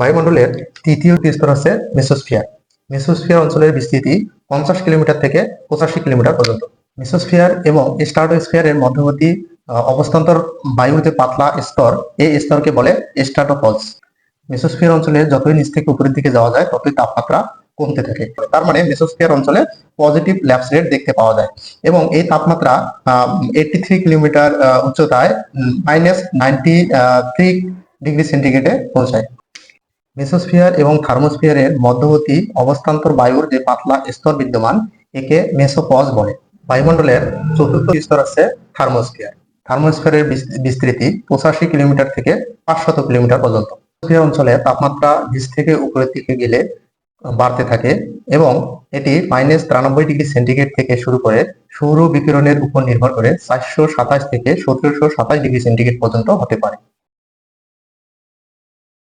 বায়ুমণ্ডলের তৃতীয় স্তর হচ্ছে মেসোস্ফিয়ার। মেসোস্ফিয়ার অঞ্চলের বিস্তৃতি পঞ্চাশ কিলোমিটার থেকে পঁচাশি কিলোমিটার পর্যন্ত। মেসোস্ফিয়ার এবং স্ট্রাটোস্ফিয়ারের মধ্যবর্তী অবস্থান্তর বায়ুতে পাতলা স্তর, এই স্তরকে বলে স্ট্রাটোপলস। মেসোস্ফিয়ার অঞ্চলে যতই নিচ থেকে উপরের দিকে যাওয়া যায়, ততই তাপমাত্রা কমতে থাকে। তার মানে মেসোস্ফিয়ার অঞ্চলে পজিটিভ ল্যাপস রেট দেখতে পাওয়া যায়। এবং এই তাপমাত্রা এইটটি থ্রি কিলোমিটার উচ্চতায় মাইনাস নাইনটি থ্রি ডিগ্রি সেন্টিগ্রেডে পৌঁছায়। মেসোস্ফিয়ার এবং থার্মোস্ফিয়ারের মধ্যবর্তী অবস্থান্তর বায়ুর যে পাতলা স্তর বিদ্যমান, একে মেসোপজ বলে। বায়ুমণ্ডলের চতুর্থ স্তর আছে থার্মোস্ফিয়ার। থার্মোস্ফিয়ারের বিস্তৃতি পঁচাশি কিলোমিটার থেকে পাঁচশত কিলোমিটার পর্যন্ত। অঞ্চলে তাপমাত্রা নিচ থেকে উপরের দিকে গেলে বাড়তে থাকে এবং এটি মাইনাস তিরানব্বই ডিগ্রি সেন্টিগ্রেড থেকে শুরু করে সৌর বিকিরণের উপর নির্ভর করে চারশো সাতাশ থেকে সতেরোশো সাতাশ ডিগ্রি সেন্টিগ্রেড পর্যন্ত হতে পারে।